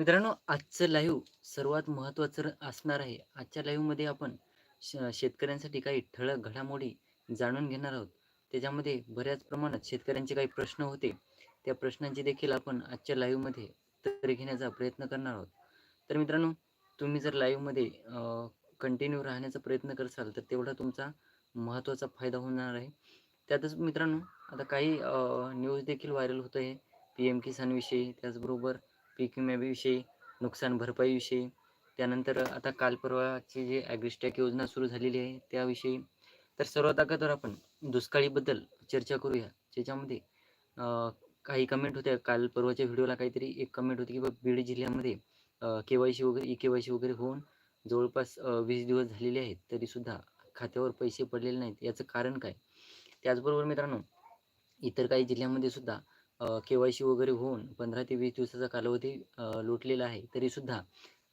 मित्रांनो आजचं लाईव्ह सर्वात महत्त्वाचं असणार आहे. आजच्या लाईव्हमध्ये आपण श शेतकऱ्यांसाठी काही ठळक घडामोडी जाणून घेणार आहोत. त्याच्यामध्ये बऱ्याच प्रमाणात शेतकऱ्यांचे काही प्रश्न होते. त्या प्रश्नांची देखील आपण आजच्या लाईव्हमध्ये उत्तरे घेण्याचा प्रयत्न करणार आहोत. तर मित्रांनो तुम्ही जर लाईव्हमध्ये कंटिन्यू राहण्याचा प्रयत्न करसाल तर तेवढा तुमचा महत्त्वाचा फायदा होणार आहे. त्यातच मित्रांनो आता काही न्यूज देखील व्हायरल होत आहे पी एम किसानविषयी त्याचबरोबर पीक विम्याविषयी नुकसान भरपाईविषयी. त्यानंतर आता काल परवाची जी ॲग्रिस्टॅक योजना सुरू झालेली आहे त्याविषयी. तर सर्वात अगोदर आपण दुष्काळीबद्दल चर्चा करूया. ज्याच्यामध्ये काही कमेंट होत्या. काल परवाच्या व्हिडिओला काहीतरी एक कमेंट होती की बा बीड जिल्ह्यामध्ये के वाय सी वगैरे ई के वाय सी वगैरे होऊन जवळपास वीस दिवस झालेले आहेत. तरीसुद्धा खात्यावर पैसे पडलेले नाहीत. याचं कारण काय? त्याचबरोबर मित्रांनो इतर काही जिल्ह्यामध्ये सुद्धा केवायसी सी वगैरे होऊन पंधरा ते वीस दिवसाचा कालावधी अ, लोटलेला आहे. तरीसुद्धा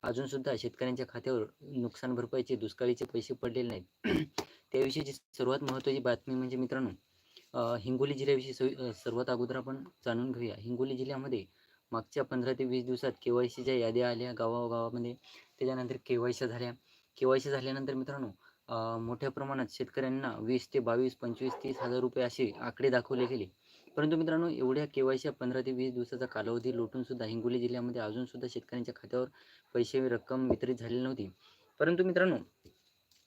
अजूनसुद्धा शेतकऱ्यांच्या खात्यावर नुकसान भरपाईचे दुष्काळीचे पैसे पडलेले नाहीत. त्याविषयीची सर्वात महत्त्वाची बातमी म्हणजे मित्रांनो हिंगोली जिल्ह्याविषयी सर्वात अगोदर आपण जाणून घेऊया. हिंगोली जिल्ह्यामध्ये मागच्या पंधरा ते वीस दिवसात के वाय सीच्या याद्या आल्या. गावागावामध्ये त्याच्यानंतर के वाय सी झाल्या. के वाय सी झाल्यानंतर मित्रांनो मोठ्या प्रमाणात शेतकऱ्यांना वीस ते बावीस पंचवीस तीस हजार रुपये असे आकडे दाखवले गेले. परंतु मित्रांनो एवढ्या केवायसी पंधरा ते वीस दिवसाचा कालावधी लोटून सुद्धा हिंगोली जिल्ह्यामध्ये अजून सुद्धा शेतकऱ्यांच्या खात्यावर पैसे रक्कम वितरित झालेली नव्हती. परंतु मित्रांनो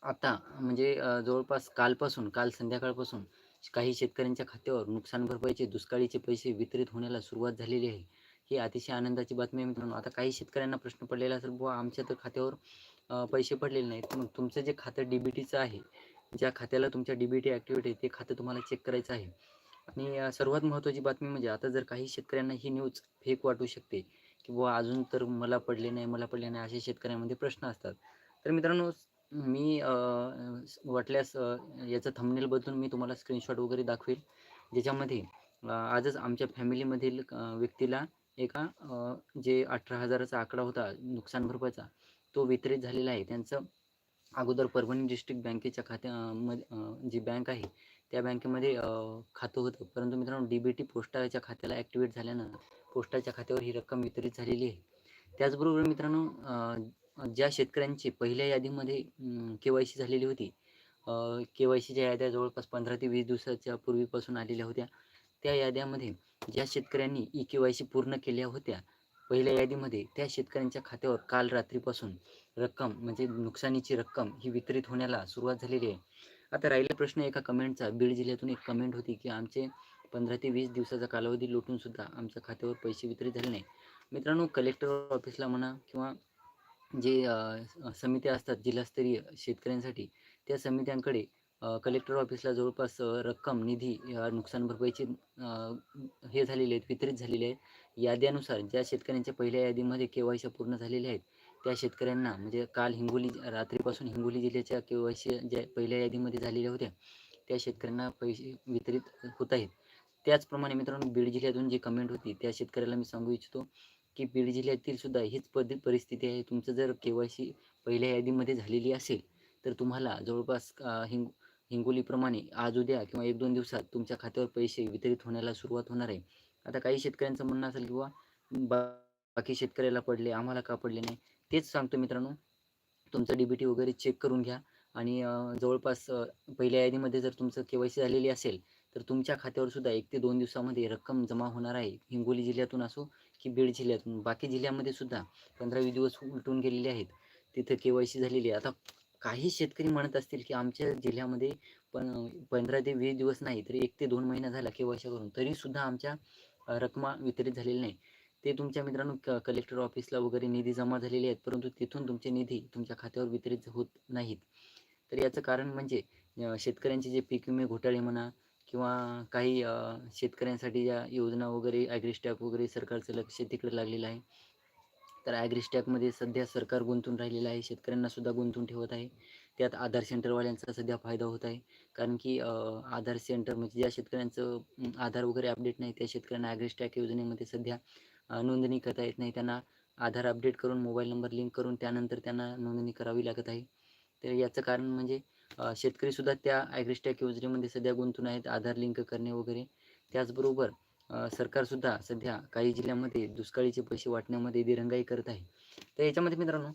आता म्हणजे जवळपास कालपासून काल संध्याकाळपासून काही शेतकऱ्यांच्या खात्यावर नुकसान भरपाईचे दुष्काळीचे पैसे वितरित होण्याला सुरुवात झालेली आहे. ही अतिशय आनंदाची बातमी आहे मित्रांनो. आता काही शेतकऱ्यांना प्रश्न पडलेला असेल बुवा आमच्या तर खात्यावर पैसे पडलेले नाहीत. मग तुमचं जे खातं डी बी टीचं आहे ज्या खात्याला तुमच्या डी बी टी ॲक्टिव्हिटी आहे ते खातं तुम्हाला चेक करायचं आहे. आणि सर्वात महत्त्वाची बातमी म्हणजे आता जर काही शेतकऱ्यांना ही न्यूज फेक वाटू शकते की बुवा अजून तर मला पडले नाही मला पडले नाही असे शेतकऱ्यांमध्ये प्रश्न असतात. तर मित्रांनो मी वाटल्यास याचं थंबनेल बदलून मी तुम्हाला स्क्रीनशॉट वगैरे दाखवेल. ज्याच्यामध्ये आजच आमच्या फॅमिलीमधील व्यक्तीला एका जे अठरा हजाराचा आकडा होता नुकसान भरपाईचा तो वितरित झालेला आहे. त्यांचं अगोदर परभणी डिस्ट्रिक्ट बँकेच्या खात्या जी बँक आहे त्या बँकेमध्ये खातं होतं. परंतु मित्रांनो डी बी टी पोस्टाच्या खात्याला ॲक्टिवेट झाल्यानं पोस्टाच्या खात्यावर ही रक्कम वितरित झालेली आहे. त्याचबरोबर मित्रांनो ज्या शेतकऱ्यांची पहिल्या यादीमध्ये के वाय सी झालेली होती के वाय सीच्या याद्या जवळपास पंधरा ते वीस दिवसाच्या पूर्वीपासून आलेल्या होत्या. त्या याद्यामध्ये ज्या शेतकऱ्यांनी ई के वाय सी पूर्ण केल्या होत्या पहिल्या यादीमध्ये त्या शेतकऱ्यांच्या खात्यावर काल रात्रीपासून रक्कम म्हणजे नुकसानीची रक्कम ही वितरित होण्याला सुरुवात झालेली आहे. आता राहिला प्रश्न एका कमेंटचा बीड जिल्ह्यातून एक कमेंट होती की आमचे पंधरा ते वीस दिवसाचा कालावधी लुटून सुद्धा आमच्या खात्यावर पैसे वितरित झाले नाही. मित्रांनो कलेक्टर ऑफिसला म्हणा किंवा जे समित्या असतात जिल्हास्तरीय शेतकऱ्यांसाठी त्या समित्यांकडे कलेक्टर ऑफिसला जवळपास रक्कम निधी नुकसान भरपाईची हे झालेले आहेत वितरित झालेले आहेत. याद्यानुसार ज्या शेतकऱ्यांच्या पहिल्या यादीमध्ये के वाय पूर्ण झालेल्या आहेत त्या शेतकऱ्यांना म्हणजे काल हिंगोली रात्रीपासून हिंगोली जिल्ह्याच्या के वाय सी ज्या पहिल्या यादीमध्ये झालेल्या होत्या त्या शेतकऱ्यांना पैसे वितरित होत आहेत. त्याचप्रमाणे मित्रांनो बीड जिल्ह्यातून जी कमेंट होती त्या शेतकऱ्याला मी सांगू इच्छितो की बीड जिल्ह्यातील सुद्धा हीच पद परिस्थिती आहे. तुमचं जर के वाय सी पहिल्या यादीमध्ये झालेली असेल तर तुम्हाला जवळपास हिंग हिंगोलीप्रमाणे आज उद्या किंवा एक दोन दिवसात तुमच्या खात्यावर पैसे वितरित होण्याला सुरुवात होणार आहे. आता काही शेतकऱ्यांचं म्हणणं असेल किंवा बाकी शेतकऱ्याला पडले आम्हाला का पडले नाही? तेच सांगतो मित्रांनो. तुमचं डी बी टी वगैरे चेक करून घ्या. आणि जवळपास पहिल्या यादीमध्ये जर तुमचं के वाय सी झालेली असेल तर तुमच्या खात्यावर सुद्धा एक ते दोन दिवसामध्ये रक्कम जमा होणार आहे. हिंगोली जिल्ह्यातून असो की बीड जिल्ह्यातून बाकी जिल्ह्यामध्ये सुद्धा पंधरा वीस दिवस उलटून गेलेले आहेत. तिथं के वाय सी झालेली आहे. आता काही शेतकरी म्हणत असतील की आमच्या जिल्ह्यामध्ये पण पंधरा ते वीस दिवस नाही तर एक ते दोन महिना झाला के वाय सी करून. तरीसुद्धा आमच्या रकमा वितरित झालेल्या नाही. ते तुमच्या मित्रांनो क कलेक्टर ऑफिसला वगैरे निधी जमा झालेले आहेत परंतु तिथून तुमचे निधी तुमच्या खात्यावर वितरित होत नाहीत. तर याचं कारण म्हणजे शेतकऱ्यांचे जे पीक विमे घोटाळे म्हणा किंवा काही शेतकऱ्यांसाठी ज्या योजना वगैरे ॲग्रिस्टॅक वगैरे सरकारचं लक्ष तिकडे लागलेलं आहे. तर ॲग्रिस्टॅकमध्ये सध्या सरकार गुंतून राहिलेलं आहे शेतकऱ्यांना सुद्धा गुंतून ठेवत आहे. त्यात आधार सेंटरवाल्यांचा सध्या फायदा होत आहे. कारण की आधार सेंटर म्हणजे ज्या शेतकऱ्यांचं आधार वगैरे अपडेट नाही त्या शेतकऱ्यांना ॲग्रिस्टॅक योजनेमध्ये सध्या नोंदणी करता येत नाही. त्यांना आधार अपडेट करून मोबाईल नंबर लिंक करून त्यानंतर त्यांना नोंदणी करावी लागत आहे. तर याचं कारण म्हणजे शेतकरीसुद्धा त्या ॲग्रिस्टॅक योजनेमध्ये सध्या गुंतून आहेत आधार लिंक करणे वगैरे. त्याचबरोबर सरकारसुद्धा सध्या काही जिल्ह्यामध्ये दुष्काळीचे पैसे वाटण्यामध्ये दिरंगाई करत आहे. तर याच्यामध्ये मित्रांनो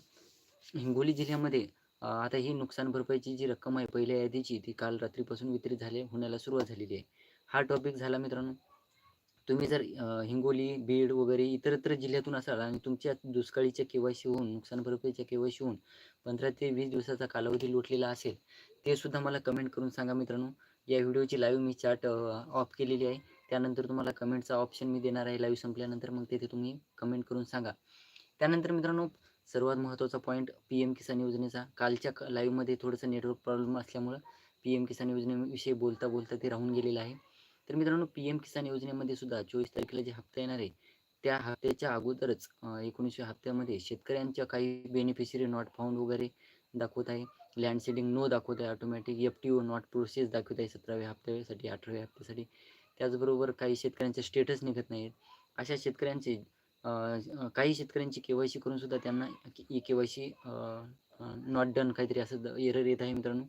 हिंगोली जिल्ह्यामध्ये आता ही नुकसान भरपाईची जी रक्कम आहे पहिल्या यादीची ती काल रात्रीपासून वितरित झाले होण्याला सुरुवात झालेली आहे. हा टॉपिक झाला मित्रांनो तुम्ही जर हिंगोली बीड वगैरे इतरत्र जिल्ह्यातून असाल आणि तुमच्या दुष्काळीच्या केवायसी होऊन नुकसान भरपाईच्या केवायसी होऊन पंधरा ते वीस दिवसाचा कालावधी लोटलेला असेल ते सुद्धा मला कमेंट करून सांगा मित्रांनो. या व्हिडिओची लाईव्ह मी चार्ट ऑफ केलेली आहे. त्यानंतर तुम्हाला कमेंटचा ऑप्शन मी देणार आहे. लाईव्ह संपल्यानंतर मग तिथे तुम्ही कमेंट करून सांगा. त्यानंतर मित्रांनो सर्वात महत्त्वाचा पॉईंट पी एम किसान योजनेचा. कालच्या लाईव्हमध्ये थोडंसं नेटवर्क प्रॉब्लेम असल्यामुळं पी एम किसान योजनेविषयी बोलता बोलता ते राहून गेलेलं आहे. तर मित्रांनो पी एम किसान योजनेमध्ये सुद्धा चोवीस तारखेला जे हप्ता येणार आहे त्या हप्त्याच्या अगोदरच एकोणीसशे हप्त्यामध्ये शेतकऱ्यांच्या काही बेनिफिशरी नॉट फाउंड वगैरे दाखवत आहे. लँड सेडिंग नो दाखवत आहे automatic F T O not process दाखवत आहे सतराव्या हप्त्यासाठी अठराव्या हप्त्यासाठी. त्याचबरोबर काही शेतकऱ्यांचे स्टेटस निघत नाहीत. अशा शेतकऱ्यांचे काही शेतकऱ्यांची के वाय सी करून सुद्धा त्यांना E K Y C not done काहीतरी असं एरर येत आहे मित्रांनो.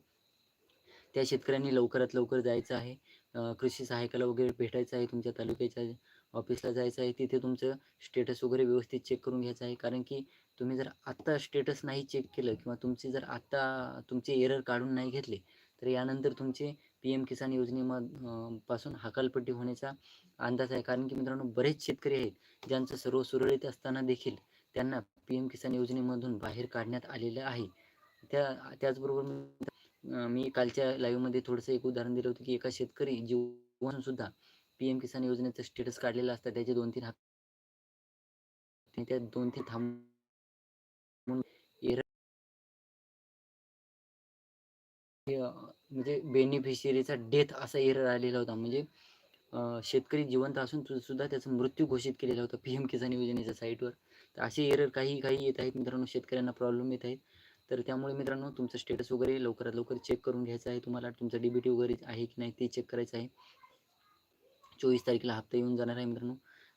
त्या शेतकऱ्यांनी लवकरात लवकर जायचं आहे. कृषी सहाय्यकाला वगैरे भेटायचं आहे तुमच्या तालुक्याच्या ऑफिसला जायचं आहे तिथे तुमचं स्टेटस वगैरे व्यवस्थित चेक करून घ्यायचं आहे. कारण की तुम्ही जर आत्ता स्टेटस नाही चेक केलं किंवा तुमचे जर आत्ता तुमचे एरर काढून नाही घेतले तर यानंतर तुमचे पी एम किसान योजनेमपासून हकालपट्टी होण्याचा अंदाज आहे. कारण की मित्रांनो बरेच शेतकरी आहेत ज्यांचं सर्व सुरळीत असताना देखील त्यांना पी एम किसान योजनेमधून बाहेर काढण्यात आलेलं आहे. त्या त्याचबरोबर मी कालच्या लाईव्हमध्ये थोडंसं एक उदाहरण दिलं होतं की एका शेतकरी जीवन सुद्धा पीएम किसान योजनेचं स्टेटस काढलेलं असतं. त्याचे दोन तीन हप्ते त्या दोन तीन थांबून म्हणजे बेनिफिशियरीचा डेथ असा एरर आलेला होता. म्हणजे शेतकरी जिवंत असून सुद्धा त्याचा मृत्यू घोषित केलेला होता पीएम किसान योजनेच्या साईटवर तर असे एरर काही काही येत आहेत मित्रांनो. शेतकऱ्यांना प्रॉब्लेम येत आहेत. तर त्यामुळे मित्रांनो तुमचं स्टेटस वगैरे लवकरात लवकर चेक करून घ्यायचं आहे तुम्हाला. तुमचं डीबीटी वगैरे आहे की नाही ते चेक करायचं आहे. चोवीस तारखेला हप्ता येऊन जाणार आहे मित्रांनो.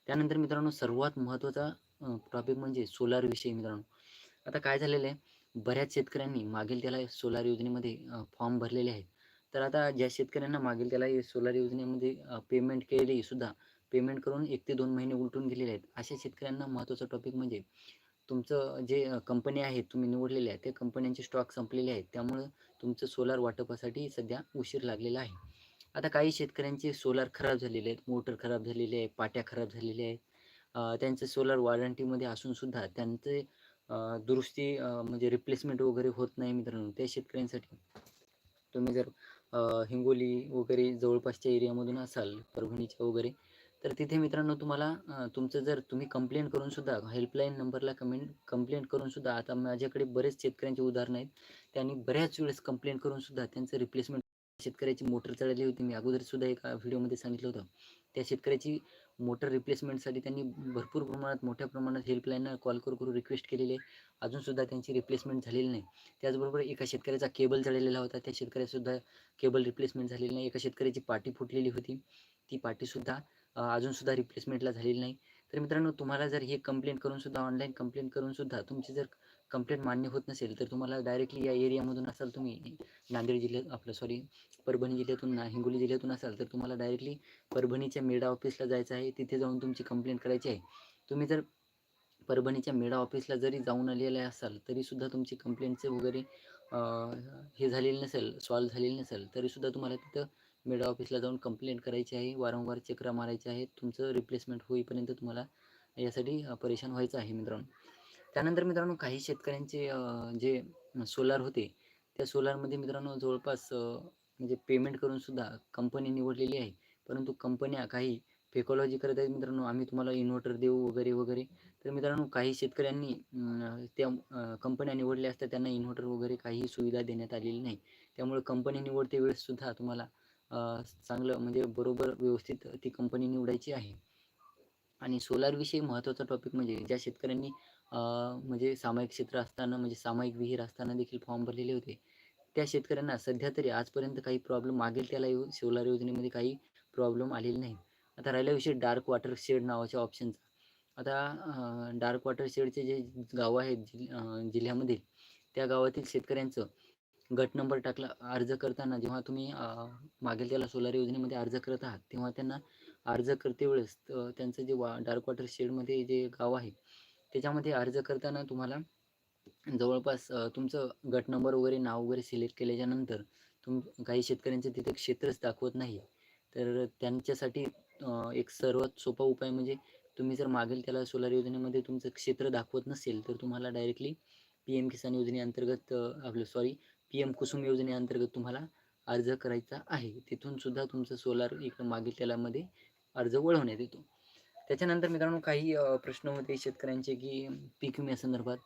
त्यानंतर मित्रांनो सर्वात महत्त्वाचा टॉपिक म्हणजे सोलार विषयी मित्रांनो. आता काय झालेलं आहे? बऱ्याच शेतकऱ्यांनी मागील त्याला सोलार योजनेमध्ये फॉर्म भरलेले आहेत. तर आता ज्या शेतकऱ्यांना मागील त्याला सोलार योजनेमध्ये पेमेंट केलेली सुद्धा पेमेंट करून एक ते दोन महिने उलटून गेलेले आहेत. अशा शेतकऱ्यांना महत्त्वाचा टॉपिक म्हणजे तुमचं जे कंपनी आहे तुम्ही निवडलेले आहे त्या कंपन्यांचे स्टॉक संपलेले आहेत. त्यामुळं तुमचं सोलार वाटपासाठी सध्या उशीर लागलेला आहे. आता काही शेतकऱ्यांचे सोलार खराब झालेले आहेत मोटर खराब झालेले आहे पाट्या खराब झालेल्या आहेत. त्यांचं सोलार वॉरंटीमध्ये असून सुद्धा त्यांचे दुरुस्ती म्हणजे रिप्लेसमेंट वगैरे होत नाही मित्रांनो. त्या शेतकऱ्यांसाठी तुम्ही जर हिंगोली वगैरे जवळपासच्या एरियामधून असाल परभणीच्या वगैरे तर तिथे मित्रांनो तुम्हाला तुमचं जर तुम्ही कंप्लेंट करून सुद्धा हेल्पलाईन नंबरला कमेंट कंप्लेंट करून सुद्धा आता माझ्याकडे बरेच शेतकऱ्यांचे उदाहरण आहेत. त्यांनी बऱ्याच वेळेस कंप्लेंट करून सुद्धा त्यांचं रिप्लेसमेंट शेतकऱ्याची मोटर चढली होती. मी अगोदर सुद्धा एका व्हिडिओमध्ये सांगितलं होतं. त्या शेतकऱ्याची मोटर रिप्लेसमेंटसाठी त्यांनी भरपूर प्रमाणात मोठ्या प्रमाणात हेल्पलाईनला कॉल करू करू रिक्वेस्ट केलेली आहे. अजूनसुद्धा त्यांची रिप्लेसमेंट झालेली नाही. त्याचबरोबर एका शेतकऱ्याचा केबल चढलेला होता. त्या शेतकऱ्यासुद्धा केबल रिप्लेसमेंट झालेली नाही. एका शेतकऱ्याची पाटी फुटलेली होती. ती पाटीसुद्धा अजूनसुद्धा रिप्लेसमेंटला झालेली नाही. तर मित्रांनो तुम्हाला जर हे कंप्लेंट करून सुद्धा ऑनलाईन कंप्लेंट करून सुद्धा तुमची जर कंप्लेंट मान्य होत नसेल तर तुम्हाला डायरेक्टली या एरियामधून असाल तुम्ही नांदेड जिल्ह्यात आपलं सॉरी परभणी जिल्ह्यातून ना हिंगोली जिल्ह्यातून असाल तर तुम्हाला डायरेक्टली परभणीच्या मेडा ऑफिसला जायचं आहे. तिथे जाऊन तुमची कंप्लेंट करायची आहे. तुम्ही जर परभणीच्या मेडा ऑफिसला जरी जाऊन आलेले असाल तरीसुद्धा तुमची कंप्लेंटचे वगैरे हे झालेलं नसेल सॉल्व झालेलं नसेल तरीसुद्धा तुम्हाला तिथं मेडा ऑफिसला जाऊन कंप्लेंट करायची आहे वारंवार चक्रा मारायचे आहे तुमचं रिप्लेसमेंट होईपर्यंत तुम्हाला यासाठी परेशान व्हायचं आहे मित्रांनो. त्यानंतर मित्रांनो काही शेतकऱ्यांचे जे सोलार होते त्या सोलारमध्ये मित्रांनो जवळपास म्हणजे पेमेंट करून सुद्धा कंपनी निवडलेली आहे. परंतु कंपन्या काही फेकॉलॉजी करत आहेत मित्रांनो आम्ही तुम्हाला इन्व्हर्टर देऊ वगैरे वगैरे. तर मित्रांनो काही शेतकऱ्यांनी त्या कंपन्या निवडल्या असतात त्यांना इन्व्हर्टर वगैरे काही सुविधा देण्यात आलेली नाही. त्यामुळे कंपनी निवडते वेळेससुद्धा तुम्हाला चांगलं म्हणजे बरोबर व्यवस्थित ती कंपनी निवडायची आहे. आणि सोलारविषयी महत्त्वाचा टॉपिक म्हणजे ज्या शेतकऱ्यांनी म्हणजे सामायिक क्षेत्र असताना म्हणजे सामायिक विहीर असताना देखील फॉर्म भरलेले होते. त्या शेतकऱ्यांना सध्या तरी आजपर्यंत काही प्रॉब्लेम मागेल त्याला येऊ सोलार योजनेमध्ये काही प्रॉब्लेम आलेले नाही आता राहिला विषय डार्क वॉटर शेड नावाच्या ऑप्शनचा आता डार्क वॉटर शेडचे जे गावं आहेत जिल्ह्यामधील जिल्ह्यामध्ये त्या गावातील शेतकऱ्यांचं गट नंबर टाकला अर्ज करताना जेव्हा तुम्ही मागेल त्याला सोलार योजनेमध्ये अर्ज करत आहात तेव्हा त्यांना अर्ज करते वेळेस त्यांचं जे वा डार्क वॉटर शेडमध्ये जे गाव आहे त्याच्यामध्ये अर्ज करताना तुम्हाला जवळपास तुमचं गट नंबर वगैरे नाव वगैरे सिलेक्ट केल्याच्यानंतर तुम काही शेतकऱ्यांचे तिथे क्षेत्रच दाखवत नाही. तर त्यांच्यासाठी एक सर्वात सोपा उपाय म्हणजे तुम्ही जर मागेल त्याला सोलार योजनेमध्ये तुमचं क्षेत्र दाखवत नसेल तर तुम्हाला डायरेक्टली पी एम किसान योजनेअंतर्गत आपलं सॉरी पी एम कुसुम योजनेअंतर्गत तुम्हाला अर्ज करायचा आहे. तिथून सुद्धा तुमचं सोलार इकडं मागील तेलामध्ये अर्ज वळवण्यात येतो. त्याच्यानंतर मित्रांनो काही प्रश्न होते शेतकऱ्यांचे की पीक विम्यासंदर्भात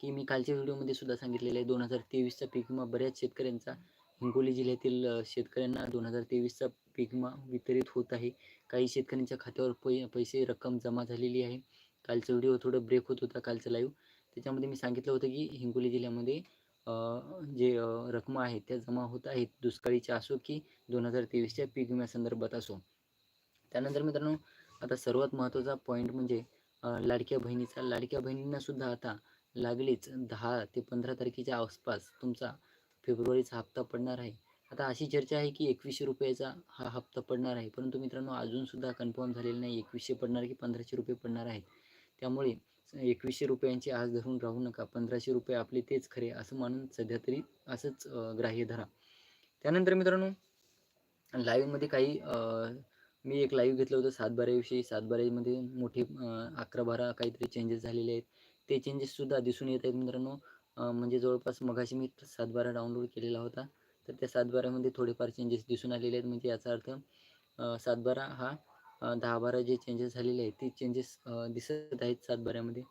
की मी कालच्या व्हिडिओमध्ये सुद्धा सांगितलेलं आहे दोन हजार तेवीसचा पीक विमा बऱ्याच शेतकऱ्यांचा हिंगोली जिल्ह्यातील शेतकऱ्यांना दोन हजार तेवीसचा पीक विमा वितरित होत आहे. काही शेतकऱ्यांच्या खात्यावर पै पैसे रक्कम जमा झालेली आहे. कालचा व्हिडिओ थोडं ब्रेक होत होता कालचं लाईव्ह त्याच्यामध्ये मी सांगितलं होतं की हिंगोली जिल्ह्यामध्ये जे अ, रकमा आहेत त्या जमा होत आहेत दुष्काळीच्या असो की दोन हजार तेवीसच्या पीक विम्यासंदर्भात असो. त्यानंतर मित्रांनो आता सर्वात महत्त्वाचा पॉईंट म्हणजे लाडक्या बहिणीचा लाडक्या बहिणींना सुद्धा आता लागलीच दहा ते पंधरा तारखेच्या आसपास तुमचा फेब्रुवारीचा हप्ता पडणार आहे. आता अशी चर्चा आहे की एकवीसशे रुपयाचा हा हप्ता पडणार आहे परंतु मित्रांनो अजूनसुद्धा कन्फर्म झालेलं नाही एकवीसशे पडणार की पंधराशे रुपये पडणार आहेत. त्यामुळे एकवीसशे रुपयांची आज धरून राहू नका पंधराशे रुपये आपले तेच खरे असं मानून सध्या तरी असंच ग्राह्य धरा. त्यानंतर मित्रांनो लाईव्हमध्ये काही मी एक लाईव्ह घेतलं होतं सातबाराविषयी सातबारामध्ये मोठे अकरा बारा काहीतरी चेंजेस झालेले आहेत. ते चेंजेससुद्धा दिसून येत आहेत मित्रांनो. म्हणजे जवळपास मगाशी मी सातबारा डाउनलोड केलेला होता. तर त्या सातबाऱ्यामध्ये थोडेफार चेंजेस दिसून आलेले आहेत. म्हणजे याचा अर्थ सातबारा हा दहा बारा जे चेंजेस झालेले आहेत ते चेंजेस दिसत आहेत सातबाऱ्यामध्ये.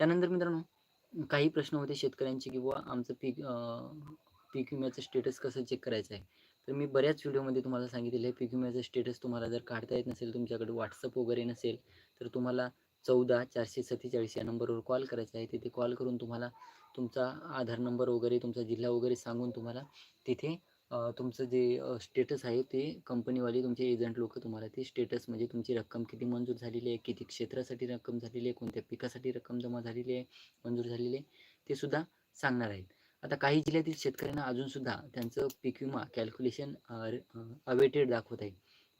त्यानंतर मित्रांनो काही प्रश्न होते शेतकऱ्यांचे किंवा आमचं पीक पीक विम्याचं स्टेटस कसं चेक करायचं आहे? तर मी बऱ्याच व्हिडिओमध्ये तुम्हाला सांगितलेलं आहे पीक विम्याचं स्टेटस तुम्हाला जर काढता येत नसेल तुमच्याकडे व्हॉट्सअप वगैरे नसेल तर तुम्हाला चौदा चारशे सत्तेचाळीस या नंबरवर कॉल करायचा आहे. तिथे कॉल करून तुम्हाला तुमचा आधार नंबर वगैरे तुमचा जिल्हा वगैरे सांगून तुम्हाला तिथे तुमचं जे स्टेटस आहे ते कंपनीवाले तुमचे एजंट लोक तुम्हाला ते स्टेटस म्हणजे तुमची रक्कम किती मंजूर झालेली आहे किती क्षेत्रासाठी रक्कम झालेली आहे कोणत्या पिकासाठी रक्कम जमा झालेली आहे मंजूर झालेली आहे ते सुद्धा सांगणार आहेत. आता काही जिल्ह्यातील शेतकऱ्यांना अजूनसुद्धा त्यांचं पीक विमा कॅल्क्युलेशन अवेटेड दाखवत आहे.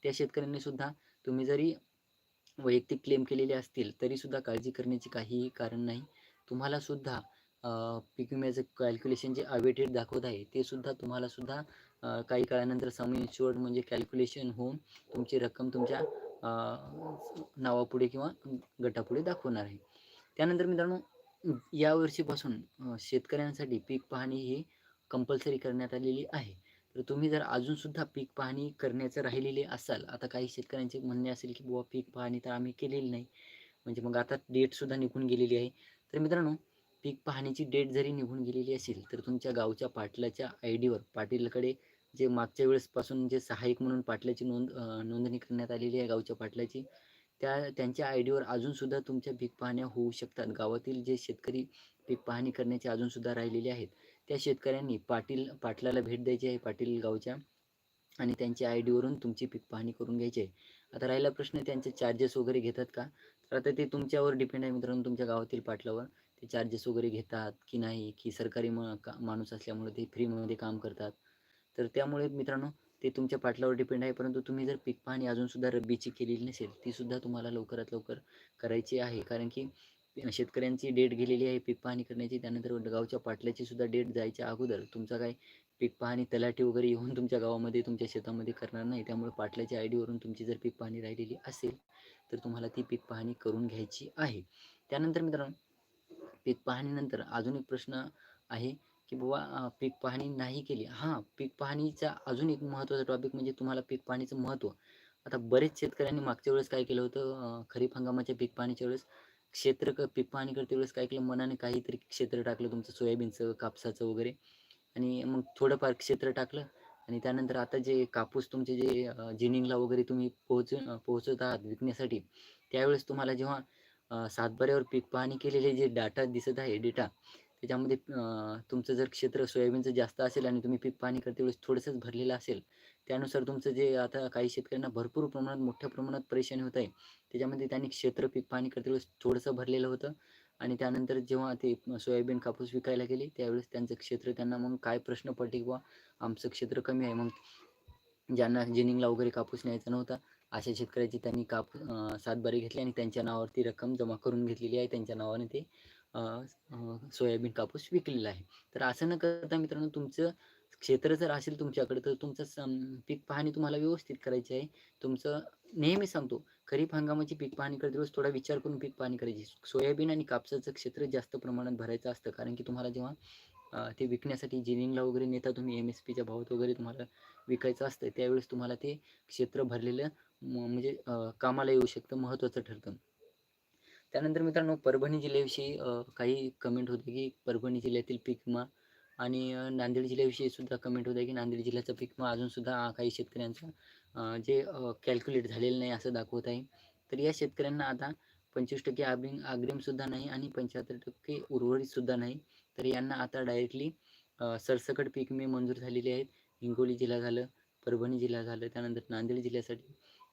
त्या शेतकऱ्यांनी सुद्धा तुम्ही जरी वैयक्तिक क्लेम केलेले असतील तरीसुद्धा काळजी करण्याची काहीही कारण नाही. तुम्हाला सुद्धा पीक विम्याचं कॅल्क्युलेशन जे अवेटेड दाखवत आहे ते सुद्धा तुम्हाला सुद्धा काही काळानंतर सम इन्शुअर्ड म्हणजे कॅल्क्युलेशन होऊन तुमची रक्कम तुमच्या नावापुढे किंवा गटापुढे दाखवणार आहे. त्यानंतर मित्रांनो या वर्षीपासून शेतकऱ्यांसाठी पीक पाहणी ही कंपल्सरी करण्यात आलेली आहे. तर तुम्ही जर अजूनसुद्धा पीक पाहणी करण्याचं राहिलेले असाल आता काही शेतकऱ्यांचे म्हणणे असेल की बुवा पीक पाहणी तर आम्ही केलेली नाही. म्हणजे मग आता डेटसुद्धा निघून गेलेली आहे. तर मित्रांनो पीक पाहणीची डेट जरी निघून गेलेली असेल तर तुमच्या गावच्या पाटलाच्या आय डीवर पाटीलकडे जे मागच्या वेळेसपासून जे सहाय्यक म्हणून पाटलाची नोंद नोंदणी करण्यात आलेली आहे गावच्या पाटलाची त्या त्यांच्या आय डीवर अजूनसुद्धा तुमच्या पीक पाहण्या होऊ शकतात. गावातील जे शेतकरी पीक पाहणी करण्याचे अजूनसुद्धा राहिलेले आहेत त्या शेतकऱ्यांनी पाटील पाटलाला भेट द्यायची आहे पाटील गावच्या आणि त्यांच्या आय डीवरून तुमची पीक पाहणी करून घ्यायची आहे. आता राहिला प्रश्न त्यांचे चार्जेस वगैरे घेतात का? तर आता ते तुमच्यावर डिपेंड आहे मित्रांनो तुमच्या गावातील पाटलावर. ते चार्जेस वगैरे घेतात की नाही की सरकारी म का माणूस असल्यामुळे ते फ्रीमध्ये काम करतात. तर त्यामुळे मित्रांनो ते तुमच्या पाटलावर डिपेंड आहे. परंतु तुम्ही जर पीक पाहणी अजूनसुद्धा रब्बीची केलेली नसेल तीसुद्धा तुम्हाला लवकरात लवकर करायची आहे. कारण की शेतकऱ्यांची डेट गेलेली आहे पीक पाहणी करण्याची. त्यानंतर गावच्या पाटल्याची सुद्धा डेट जायच्या अगोदर तुमचा काय पीक पाहणी तलाठी वगैरे येऊन तुमच्या गावामध्ये तुमच्या शेतामध्ये करणार नाही. त्यामुळे पाटल्याच्या आय डीवरून तुमची जर पीक पाहणी राहिलेली असेल तर तुम्हाला ती पीक पाहणी करून घ्यायची आहे. त्यानंतर मित्रांनो पीक पाहणीनंतर अजून एक प्रश्न आहे की बुवा पीक पाहणी नाही केली. हां पीक पाहणीचा अजून एक महत्त्वाचा टॉपिक म्हणजे तुम्हाला पीक पाहणीचं महत्त्व. आता बरेच शेतकऱ्यांनी मागच्या वेळेस काय केलं होतं? खरीप हंगामाच्या पीक पाहणीच्या वेळेस क्षेत्र क पीक पाहणी करते वेळेस काय केलं? मनाने काहीतरी क्षेत्र टाकलं तुमचं सोयाबीनचं कापसाचं वगैरे. आणि मग थोडंफार क्षेत्र टाकलं आणि त्यानंतर आता जे कापूस तुमचे जे जिनिंगला वगैरे तुम्ही पोहोच पोहोचत आहात विकण्यासाठी त्यावेळेस तुम्हाला जेव्हा सातबाऱ्यावर पीक पाहणी केलेले जे डाटा दिसत आहे डेटा त्याच्यामध्ये तुमचं जर क्षेत्र सोयाबीनचं जास्त असेल आणि तुम्ही पीक पाहणी करते वेळेस थोडंसंच भरलेलं असेल त्यानुसार तुमचं जे आता काही शेतकऱ्यांना भरपूर प्रमाणात मोठ्या प्रमाणात परेशानी होत आहे त्याच्यामध्ये त्यांनी क्षेत्र पीक पाहणी करते वेळेस थोडंसं भरलेलं होतं आणि त्यानंतर जेव्हा ते सोयाबीन कापूस विकायला गेले त्यावेळेस त्यांचं क्षेत्र त्यांना मग काय प्रश्न पडले किंवा आमचं क्षेत्र कमी आहे मग ज्यांना जिनिंगला वगैरे कापूस न्यायचा नव्हता अशा शेतकऱ्याची त्यांनी काप सातबारी घेतली आणि त्यांच्या नावावरती रक्कम जमा करून घेतलेली आहे. त्यांच्या नावाने ते सोयाबीन कापूस विकलेला आहे. तर असं न करता मित्रांनो तुमचं क्षेत्र जर असेल तुमच्याकडे तर तुमचं सम पीक पाहणी तुम्हाला व्यवस्थित करायची आहे. तुमचं नेहमी सांगतो खरीप हंगामाची पीक पाहणी करते वेळेस थोडा विचार करून पीक पाहणी करायची. सोयाबीन आणि कापसाचं क्षेत्र जास्त प्रमाणात भरायचं असतं कारण की तुम्हाला जेव्हा ते विकण्यासाठी जिनिंगला वगैरे नेता तुम्ही एम एस पीच्या भावात वगैरे तुम्हाला विकायचं असतं त्यावेळेस तुम्हाला ते क्षेत्र भरलेलं म्हणजे कामाला येऊ शकतं महत्त्वाचं ठरतं. त्यानंतर मित्रांनो परभणी जिल्ह्याविषयी काही कमेंट होते की परभणी जिल्ह्यातील पीक विमा आणि नांदेड जिल्ह्याविषयी सुद्धा कमेंट होते की नांदेड जिल्ह्याचा पीक विमा अजूनसुद्धा अ, काही शेतकऱ्यांचं जे कॅल्क्युलेट झालेलं नाही असं दाखवत आहे. तर या शेतकऱ्यांना आता पंचवीस टक्के अग्रिम अग्रिमसुद्धा नाही आणि पंच्याहत्तर टक्के उर्वरितसुद्धा नाही. तर यांना आता डायरेक्टली सरसकट पीक विमे मंजूर झालेले आहेत. हिंगोली जिल्हा झालं परभणी जिल्हा झालं त्यानंतर नांदेड जिल्ह्यासाठी.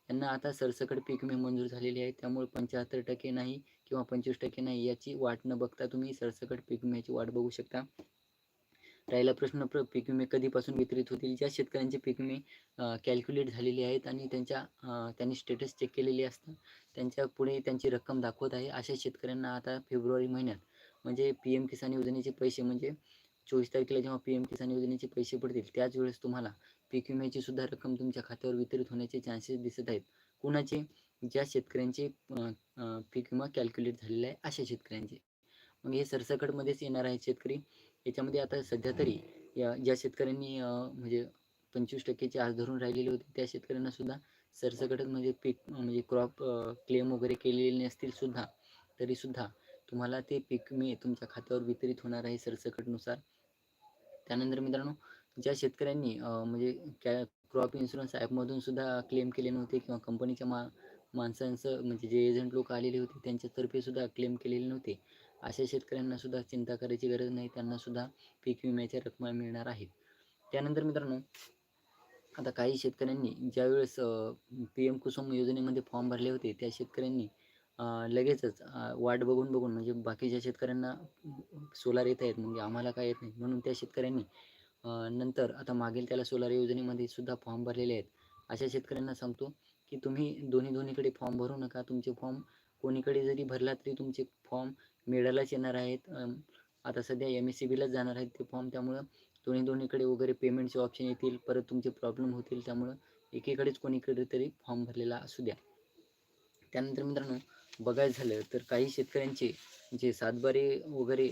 यांना आता सरसकट पीक विमे मंजूर झालेले आहेत. त्यामुळे पंच्याहत्तर टक्के नाही किंवा पंचवीस टक्के नाही याची वाट न बघता तुम्ही सरसकट पीक विम्याची वाट बघू शकता. राहिला प्रश्न प्र पीक विमे कधीपासून वितरित होतील? ज्या शेतकऱ्यांचे पीक विमे कॅल्क्युलेट झालेले आहेत आणि त्यांच्या त्यांनी स्टेटस चेक केलेले असतं त्यांच्या पुढे त्यांची रक्कम दाखवत आहे. अशा शेतकऱ्यांना आता फेब्रुवारी महिन्यात म्हणजे पी एम किसान योजनेचे पैसे म्हणजे चोवीस तारखेला जेव्हा पी एम किसान योजनेचे पैसे पडतील त्याच वेळेस तुम्हाला पीक विम्याची सुद्धा रक्कम तुमच्या खात्यावर वितरित होण्याचे चान्सेस दिसत आहेत. कुणाचे? ज्या शेतकऱ्यांचे पीक विमा कॅल्क्युलेट झालेला आहे अशा शेतकऱ्यांचे. मग हे सरसकटमध्येच येणार आहेत शेतकरी. याच्यामध्ये आता सध्या तरी या ज्या शेतकऱ्यांनी म्हणजे पंचवीस टक्केचे आज धरून राहिलेले होते त्या शेतकऱ्यांना सुद्धा सरसकट म्हणजे पीक म्हणजे क्रॉप क्लेम वगैरे केलेले नसतील सुद्धा तरीसुद्धा तुम्हाला ते पीक मी तुमच्या खात्यावर वितरित होणार आहे सरसकटनुसार. त्यानंतर मित्रांनो ज्या शेतकऱ्यांनी म्हणजे कॅ क्रॉप इन्शुरन्स ॲपमधून सुद्धा क्लेम केले नव्हते किंवा कंपनीच्या मा माणसांचं म्हणजे जे एजंट लोक आलेले होते त्यांच्यातर्फे सुद्धा क्लेम केलेले नव्हते. अशा शेतकऱ्यांना सुद्धा चिंता करायची गरज नाही त्यांना सुद्धा पीक विम्याच्या रकमा मिळणार आहेत. त्यानंतर मित्रांनो आता काही शेतकऱ्यांनी ज्यावेळेस पी एम कुसुम योजनेमध्ये फॉर्म भरले होते त्या शेतकऱ्यांनी लगेचच वाट बघून बघून म्हणजे बाकीच्या शेतकऱ्यांना सोलार येत आहेत म्हणजे आम्हाला काय येत नाही. म्हणून त्या शेतकऱ्यांनी नंतर आता मागील त्याला सोलार योजनेमध्ये सुद्धा फॉर्म भरलेले आहेत. अशा शेतकऱ्यांना सांगतो की तुम्ही दोन्ही दोन्हीकडे फॉर्म भरू नका. तुमचे फॉर्म कोणीकडे जरी भरला तरी तुमचे फॉर्म मिळायलाच येणार आहेत. आता सध्या एम एस सी बीलाच जाणार आहेत ते फॉर्म. त्यामुळं दोन्ही दोन्हीकडे वगैरे पेमेंटचे ऑप्शन येतील परत तुमचे प्रॉब्लेम होतील. त्यामुळं एकीकडेच कोणीकडे तरी फॉर्म भरलेला असू द्या. त्यानंतर मित्रांनो बघायचं झालं तर काही शेतकऱ्यांचे जे सातबारे वगैरे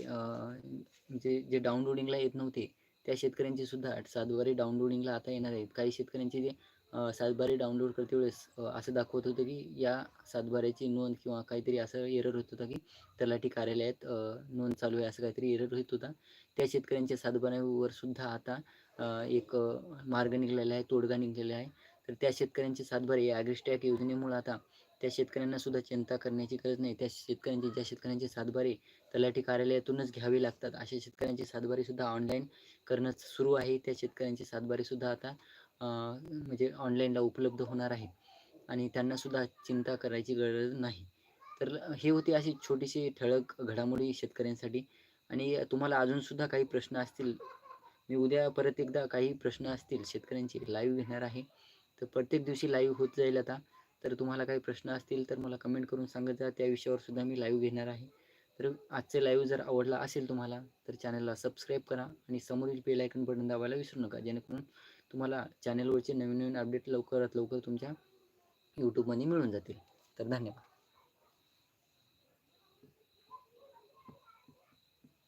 जे जे डाउनलोडिंगला येत नव्हते त्या शेतकऱ्यांचे सुद्धा सातबारे डाउनलोडिंगला आता येणार आहेत. काही शेतकऱ्यांचे जे सातबारे डाउनलोड करते वेळेस असं दाखवत होतं की या सातबाऱ्याची नोंद किंवा काहीतरी असं एरर होत होता की तलाठी कार्यालयात नोंद चालू आहे असं काहीतरी एरर होत होता. त्या शेतकऱ्यांच्या सातबाऱ्यावर सुद्धा आता एक मार्ग निघालेला आहे तोडगा निघालेला आहे. तर त्या शेतकऱ्यांचे सातबारे या ॲग्रिस्टॅक योजनेमुळे आता त्या शेतकऱ्यांना सुद्धा चिंता करण्याची गरज नाही. त्या शेतकऱ्यांची ज्या शेतकऱ्यांचे सातबारे तलाठी कार्यालयातूनच घ्यावी लागतात अशा शेतकऱ्यांची सातबारे सुद्धा ऑनलाईन करणं सुरू आहे. त्या शेतकऱ्यांची सातबारे सुद्धा आता म्हणजे ऑनलाईनला उपलब्ध होणार आहे आणि त्यांना सुद्धा चिंता करायची गरज नाही. तर हे होती अशी छोटीशी ठळक घडामोडी शेतकऱ्यांसाठी. आणि तुम्हाला अजूनसुद्धा काही प्रश्न असतील मी उद्या परत एकदा काही प्रश्न असतील शेतकऱ्यांचे लाईव्ह घेणार आहे. तर प्रत्येक दिवशी लाईव्ह होत जाईल आता. तर तुम्हाला काही प्रश्न असतील तर मला कमेंट करून सांगत जा. त्या विषयावर सुद्धा मी लाईव्ह घेणार आहे. तर आजचे लाईव्ह जर आवडला असेल तुम्हाला तर चॅनलला सबस्क्राईब करा आणि समोरील बेल आयकन बटन दाबायला विसरू नका. जेणेकरून तुम्हाला चॅनलवरचे नवीन नवीन अपडेट लवकरात लवकर तुमच्या यूट्यूबमध्ये मिळून जातील. तर धन्यवाद.